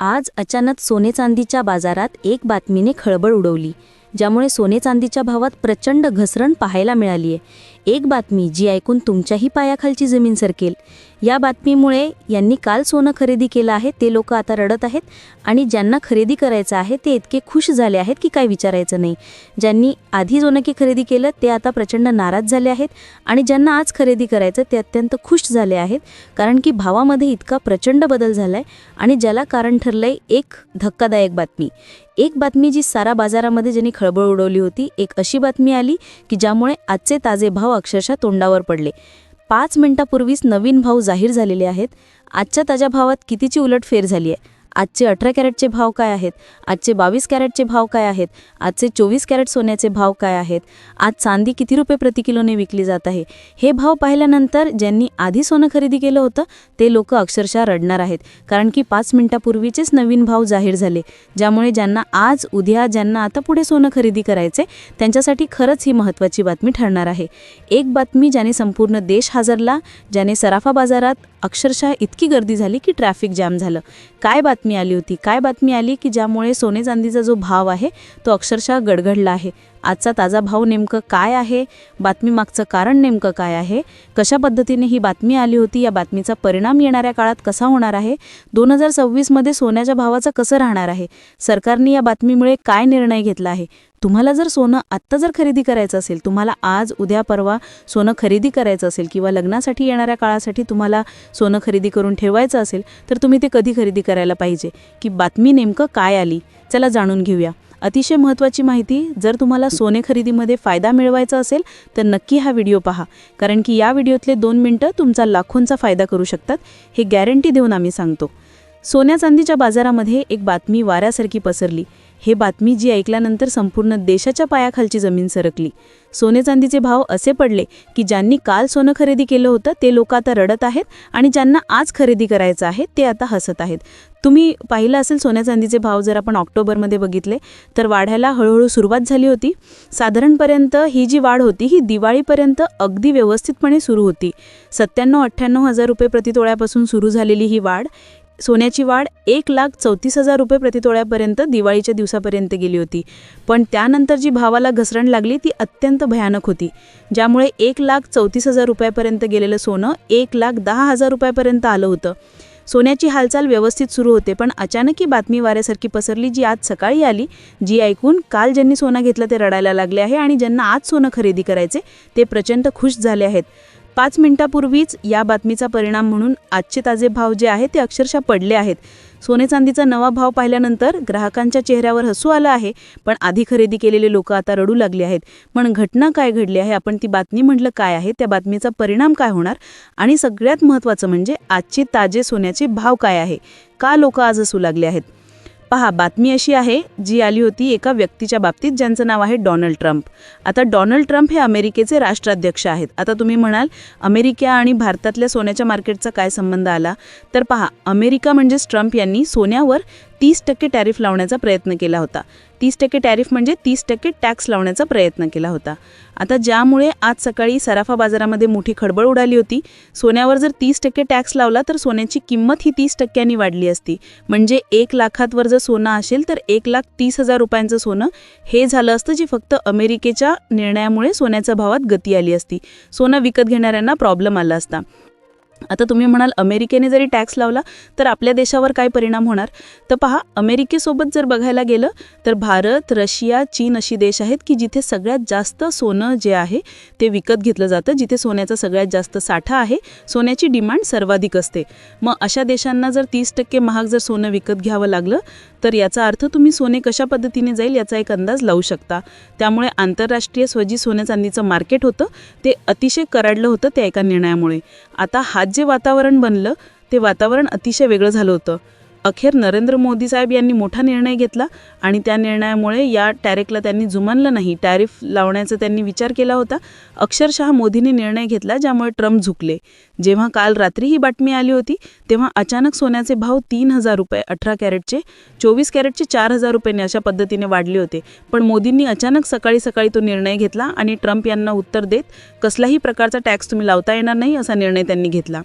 आज अचानक सोने चांदीच्या बाजारात एक बातमीने खळबळ उडवली ज्यामुळे सोने चांदीच्या भावात प्रचंड घसरण पाहायला मिळाली आहे एक बातमी जी ऐकून तुमच्याही पायाखालची जमीन सरकेल. या बातमीमुळे यांनी काल सोनं खरेदी केलं आहे ते लोक आता रडत आहेत आणि ज्यांना खरेदी करायचं आहे ते इतके खुश झाले आहेत की काय विचारायचं नाही. ज्यांनी आधी सोनं की खरेदी केलं ते आता प्रचंड नाराज झाले आहेत आणि ज्यांना आज खरेदी करायचं ते अत्यंत खुश झाले आहेत कारण की भावामध्ये इतका प्रचंड बदल झाला आहे आणि ज्याला कारण ठरलं आहे एक धक्कादायक बातमी. एक बातमी जी सारा बाजारामध्ये ज्यांनी खळबळ उडवली होती एक अशी बातमी आली की ज्यामुळे आजचे ताजे भाव अक्षरशः तोंडावर पडले. पाच मिनिटापूर्वीच नवीन भाव जाहीर झालेले आहेत. आजच्या ताज्या भावात कितीची उलटफेर झाली आहे आजचे अठरा कॅरेटचे भाव काय आहेत? आजचे बावीस कॅरेटचे भाव काय आहेत? आजचे चोवीस कॅरेट सोन्याचे भाव काय आहेत? आज चांदी किती रुपये प्रति किलोने विकली जात आहे? हे भाव पाहिल्यानंतर ज्यांनी आधी सोनं खरेदी केलं होतं ते लोक अक्षरशः रडणार आहेत. कारण की पाच मिनिटापूर्वीचेच नवीन भाव जाहीर झाले ज्यामुळे ज्यांना आज उद्या ज्यांना आता पुढे सोनं खरेदी करायचे त्यांच्यासाठी खरंच ही महत्त्वाची बातमी ठरणार आहे. एक बातमी ज्याने संपूर्ण देश हाजरला ज्याने सराफा बाजारात अक्षरशः इतकी गर्दी झाली की ट्रॅफिक जॅम झालं. काय बातमी आली होती? काय बातमी आली की ज्यामुळे सोने चांदीचा जो भाव आहे तो अक्षरशः गडगडला आहे. आजचा ताजा भाव नेमकं काय आहे? बातमीमागचं कारण नेमकं काय आहे? कशा पद्धतीने ही बातमी आली होती? या बातमीचा परिणाम येणाऱ्या काळात कसा होणार आहे? दोन हजार सव्वीसमध्ये सोन्याच्या भावाचं कसं राहणार आहे? सरकारने या बातमीमुळे काय निर्णय घेतला आहे? तुम्हाला जर सोनं आत्ता जर खरेदी करायचं असेल तुम्हाला आज उद्या परवा सोनं खरेदी करायचं असेल किंवा लग्नासाठी येणाऱ्या काळासाठी तुम्हाला सोनं खरेदी करून ठेवायचं असेल तर तुम्ही ते कधी खरेदी करायला पाहिजे? की बातमी नेमकं काय आली? चला जाणून घेऊया. अतिशय महत्त्वाची माहिती. जर तुम्हाला सोने खरेदीमध्ये फायदा मिळवायचा असेल तर नक्की हा व्हिडिओ पहा. कारण की या व्हिडिओतले दोन मिनटं तुमचा लाखोंचा फायदा करू शकतात हे गॅरंटी देऊन आम्ही सांगतो. सोन्या चांदीच्या बाजारामध्ये एक बातमी वाऱ्यासारखी पसरली. हे बातमी जी ऐकल्यानंतर संपूर्ण देशाच्या पायाखालची जमीन सरकली. सोने चांदीचे भाव असे पडले की ज्यांनी काल सोनं खरेदी केलं होतं ते लोक आता रडत आहेत आणि ज्यांना आज खरेदी करायचं आहे ते आता हसत आहेत. तुम्ही पाहिलं असेल सोन्या चांदीचे भाव जर आपण ऑक्टोबरमध्ये बघितले तर वाढायला हळूहळू सुरुवात झाली होती. साधारणपर्यंत ही जी वाढ होती ही दिवाळीपर्यंत अगदी व्यवस्थितपणे सुरू होती. सत्त्याण्णव अठ्ठ्याण्णव हजार रुपये प्रतितोळ्यापासून सुरू झालेली ही वाढ सोन्याची वाढ एक लाख चौतीस हजार रुपये प्रतितोळ्यापर्यंत दिवाळीच्या दिवसापर्यंत गेली होती. पण त्यानंतर जी भावाला घसरण लागली ती अत्यंत भयानक होती. ज्यामुळे एक लाख चौतीस हजार रुपयापर्यंत गेलेलं सोनं एक लाख दहा हजार रुपयापर्यंत आलं होतं. सोन्याची हालचाल व्यवस्थित सुरू होते पण अचानक ही बातमी वाऱ्यासारखी पसरली जी आज सकाळी आली जी ऐकून काल ज्यांनी सोनं घेतलं ते रडायला लागले आहे आणि ज्यांना आज सोनं खरेदी करायचे ते प्रचंड खुश झाले आहेत. पाच मिनिटापूर्वीच या बातमीचा परिणाम म्हणून आजचे ताजे भाव जे आहेत ते अक्षरशः पडले आहेत. सोने चांदीचा नवा भाव पाहिल्यानंतर ग्राहकांच्या चेहऱ्यावर हसू आलं आहे पण आधी खरेदी केलेले लोक आता रडू लागले आहेत. पण घटना काय घडली आहे आपण ती बातमी म्हटलं काय आहे त्या बातमीचा परिणाम काय होणार? आणि सगळ्यात महत्त्वाचं म्हणजे आजचे ताजे सोन्याचे भाव काय आहे? का लोक आज हसू लागले आहेत? पहा बातमी अशी आहे जी आली होती एका व्यक्तीच्या बाबतीत ज्यांचं नाव आहे डोनाल्ड ट्रम्प. आता डोनाल्ड ट्रम्प हे अमेरिकेचे राष्ट्राध्यक्ष आहेत. आता तुम्ही म्हणाल अमेरिका आणि भारतातल्या सोन्याच्या मार्केटचा काय संबंध आला? तर पहा अमेरिका म्हणजेच ट्रम्प यांनी सोन्यावर तीस टक्के टॅरिफ लावण्याचा प्रयत्न केला होता. तीस टक्के टॅरिफ म्हणजे तीस टक्के टॅक्स लावण्याचा प्रयत्न केला होता. आता ज्यामुळे आज सकाळी सराफा बाजारामध्ये मोठी खडबड उडाली होती. सोन्यावर जर तीस टक्के टॅक्स लावला तर सोन्याची किंमत ही तीस टक्क्यांनी वाढली असती. म्हणजे एक लाखातवर जर सोनं असेल तर एक लाख तीस हजार रुपयांचं सोनं हे झालं असतं जे फक्त अमेरिकेच्या निर्णयामुळे सोन्याच्या भावात गती आली असती. सोनं विकत घेणाऱ्यांना प्रॉब्लेम आला असता. आता तुम्ही म्हणाल अमेरिकेने जरी टॅक्स लावला तर आपल्या देशावर काय परिणाम होणार? तर पहा अमेरिकेसोबत जर बघायला गेलं तर भारत रशिया चीन अशी देश आहेत की जिथे सगळ्यात जास्त सोनं जे आहे ते विकत घेतलं जातं जिथे सोन्याचा सगळ्यात जास्त साठा आहे सोन्याची डिमांड सर्वाधिक असते. मग अशा देशांना जर तीस टक्के महाग जर सोनं विकत घ्यावं लागलं तर याचा अर्थ तुम्ही सोने कशा पद्धतीने जाईल याचा एक अंदाज लावू शकता. त्यामुळे आंतरराष्ट्रीय स्वजी सोन्या चांदीचं मार्केट होतं ते अतिशय कराडलं होतं त्या एका निर्णयामुळे. आता हा आज जे वातावरण बनलं ते वातावरण अतिशय वेगळं झालं होतं. अखेर नरेंद्र मोदी साहेब यांनी मोठा निर्णय घेतला आणि त्या निर्णयामुळे या टॅरिफला त्यांनी जुमानलं नाही. टॅरिफ लावण्याचा त्यांनी विचार केला होता. अक्षरशः मोदींनी निर्णय घेतला ज्यामुळे ट्रम्प झुकले. जेव्हा काल रात्री ही बातमी आली होती तेव्हा अचानक सोन्याचे भाव तीन हजार रुपये अठरा कॅरेटचे चोवीस कॅरेटचे चार हजार रुपयांनी अशा पद्धतीने वाढले होते. पण मोदींनी अचानक सकाळी सकाळी तो निर्णय घेतला आणि ट्रम्प यांना उत्तर देत कसलाही प्रकारचा टॅक्स तुम्ही लावता येणार नाही असा निर्णय त्यांनी घेतला.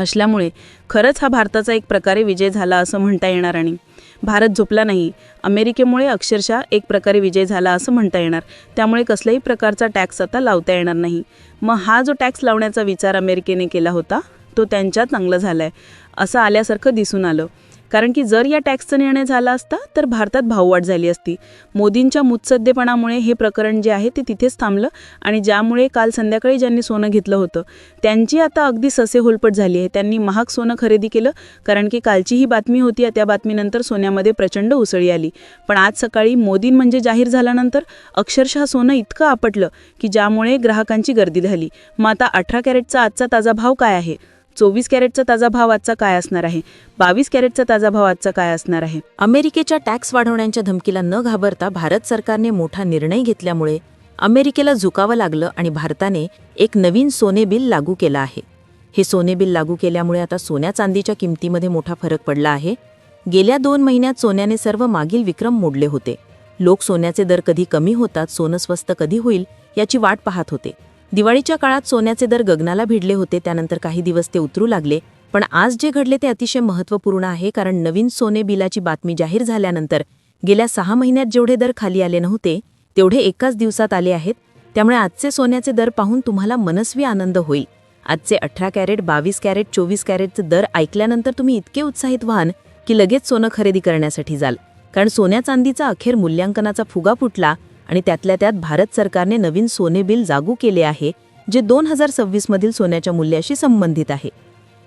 असल्यामुळे खरंच हा भारताचा एक प्रकारे विजय झाला असं म्हणता येणार आणि भारत झोपला नाही. अमेरिकेमुळे अक्षरशः एक प्रकारे विजय झाला असं म्हणता येणार. त्यामुळे कसल्याही प्रकारचा टॅक्स आता लावता येणार नाही. मग हा जो टॅक्स लावण्याचा विचार अमेरिकेने केला होता तो त्यांच्या चांगला झाला आहे असं आल्यासारखं दिसून आलं. कारण की जर या टॅक्सचा निर्णय झाला असता तर भारतात भाववाढ झाली असती. मोदींच्या मुत्सद्देपणामुळे हे प्रकरण जे आहे ते तिथेच थांबलं आणि ज्यामुळे काल संध्याकाळी ज्यांनी सोनं घेतलं होतं त्यांची आता अगदी ससे होलपट झाली आहे. त्यांनी महाग सोनं खरेदी केलं कारण की कालची ही बातमी होती त्या बातमीनंतर सोन्यामध्ये प्रचंड उसळी आली. पण आज सकाळी मोदी म्हणजे जाहीर झाल्यानंतर अक्षरशः सोनं इतकं आपटलं की ज्यामुळे ग्राहकांची गर्दी झाली. मग आता अठरा कॅरेटचा आजचा ताजा भाव काय आहे? चोवीस कॅरेटचा ताजा भाव आजचा काय असणार आहे? बावीस कॅरेटचा ताजा भाव आजचा काय असणार आहे? अमेरिकेच्या टॅक्स वाढवण्याच्या धमकीला न घाबरता भारत सरकारने मोठा निर्णय घेतल्यामुळे अमेरिकेला झुकावं लागलं आणि भारताने एक नवीन सोने बिल लागू केलं आहे. हे सोने बिल लागू केल्यामुळे आता सोन्या चांदीच्या किमतीमध्ये मोठा फरक पडला आहे. गेल्या दोन महिन्यात सोन्याने सर्व मागील विक्रम मोडले होते. लोक सोन्याचे दर कधी कमी होतात सोनं स्वस्त कधी होईल याची वाट पाहत होते. दिवाळीच्या काळात सोन्याचे दर गगनाला भिडले होते त्यानंतर काही दिवस ते उतरू लागले. पण आज जे घडले ते अतिशय महत्त्वपूर्ण आहे कारण नवीन सोने बिलाची बातमी जाहीर झाल्यानंतर गेल्या सहा महिन्यात जेवढे दर खाली आले नव्हते तेवढे एकाच दिवसात आले आहेत. त्यामुळे आजचे सोन्याचे दर पाहून तुम्हाला मनस्वी आनंद होईल. आजचे अठरा कॅरेट बावीस कॅरेट चोवीस कॅरेटचे दर ऐकल्यानंतर तुम्ही इतके उत्साहित व्हाल की लगेच सोनं खरेदी करण्यासाठी जाल. कारण सोन्या चांदीचा अखेर मूल्यांकनाचा फुगा फुटला आणि त्यातल्या त्यात भारत सरकारने नवीन सोने बिल लागू केले आहे जे दोन हजार सव्वीसमधील सोन्याच्या मूल्याशी संबंधित आहे.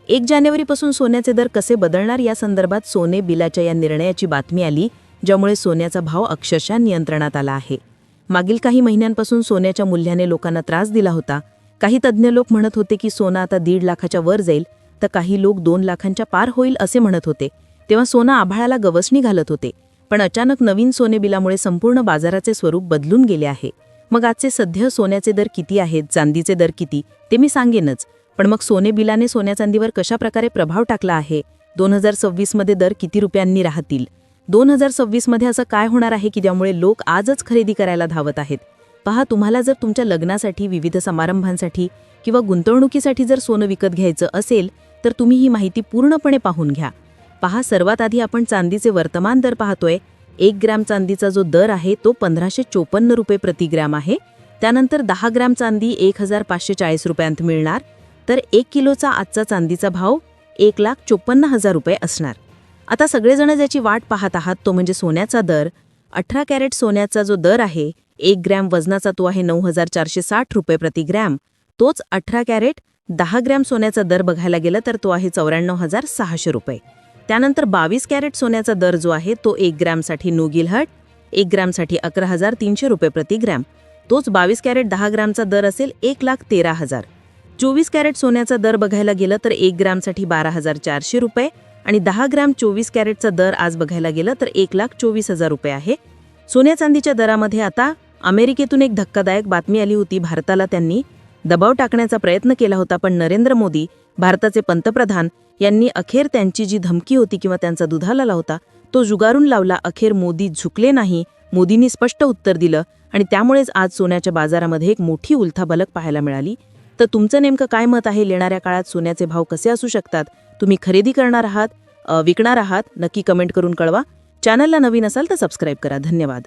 एक जानेवारीपासून सोन्याचे दर कसे बदलणार या संदर्भात सोने बिलाच्या या निर्णयाची बातमी आली ज्यामुळे सोन्याचा भाव अक्षरशः नियंत्रणात आला आहे. मागील काही महिन्यांपासून सोन्याच्या मूल्याने लोकांना त्रास दिला होता. काही तज्ज्ञ लोक म्हणत होते की सोनं आता दीड लाखाच्या वर जाईल तर काही लोक दोन लाखांच्या पार होईल असे म्हणत होते. तेव्हा सोनं आभाळाला गवसणी घालत होते. पण अचानक नवीन सोने बिलामुळे संपूर्ण बाजाराचे स्वरूप बदलून गेले आहे. मग आजचे सध्या सोन्याचे दर किती आहेत चांदीचे दर किती ते मी सांगेनच. पण मग सोने बिलाने सोन्या चांदीवर कशा प्रकारे प्रभाव टाकला आहे? दोन हजार सव्वीसमध्ये दर किती रुपयांनी राहतील? दोन हजार सव्वीसमध्ये असं काय होणार आहे की ज्यामुळे लोक आजच खरेदी करायला धावत आहेत? पहा तुम्हाला जर तुमच्या लग्नासाठी विविध समारंभांसाठी किंवा गुंतवणुकीसाठी जर सोनं विकत घ्यायचं असेल तर तुम्ही ही माहिती पूर्णपणे पाहून घ्या. पहा सर्वात आधी आपण चांदीचे वर्तमान दर पाहतोय. एक ग्रॅम चांदीचा जो दर आहे तो पंधराशे चोपन्न रुपये प्रति ग्रॅम आहे. त्यानंतर दहा ग्रॅम चांदी एक हजार पाचशे चाळीस रुपयांत मिळणार. तर एक किलोचा आजचा चांदीचा भाव एक लाख चोपन्न हजार रुपये असणार. आता सगळेजण ज्याची वाट पाहत आहात तो म्हणजे सोन्याचा दर. अठरा कॅरेट सोन्याचा जो दर आहे एक ग्रॅम वजनाचा तो आहे नऊ हजार चारशे साठ रुपये प्रति ग्रॅम. तोच अठरा कॅरेट दहा ग्रॅम सोन्याचा दर बघायला गेला तर तो आहे चौऱ्याण्णव हजार सहाशे रुपये. त्यानंतर बावीस कॅरेट सोन्याचा दर जो आहे तो एक ग्रॅमसाठी नुगिलहट एक ग्रॅमसाठी अकरा हजार तीनशे रुपये प्रति ग्रॅम. तोच बावीस कॅरेट दहा ग्रॅमचा दर असेल एक लाख तेरा हजार. चोवीस कॅरेट सोन्याचा दर बघायला गेलं तर एक ग्रॅमसाठी बारा हजार चारशे रुपये आणि दहा ग्रॅम चोवीस कॅरेटचा दर आज बघायला गेलं तर एक लाख चोवीस हजार रुपये आहे. सोन्या चांदीच्या दरामध्ये आता अमेरिकेतून एक धक्कादायक बातमी आली होती भारताला त्यांनी. दबाव टाकण्याचा प्रयत्न केला होता पण नरेंद्र मोदी भारताचे पंतप्रधान यांनी अखेर त्यांची जी धमकी होती किंवा त्यांचा दुधाला होता तो जुगारून लावला. अखेर मोदी झुकले नाही. मोदींनी स्पष्ट उत्तर दिलं आणि त्यामुळेच आज सोन्याच्या बाजारामध्ये एक मोठी उलथाबलक पाहायला मिळाली. तर तुमचं नेमकं काय मत आहे? येणाऱ्या काळात सोन्याचे भाव कसे असू शकतात? तुम्ही खरेदी करणार आहात? विकणार आहात? नक्की कमेंट करून कळवा. चॅनलला नवीन असाल तर सबस्क्राईब करा. धन्यवाद.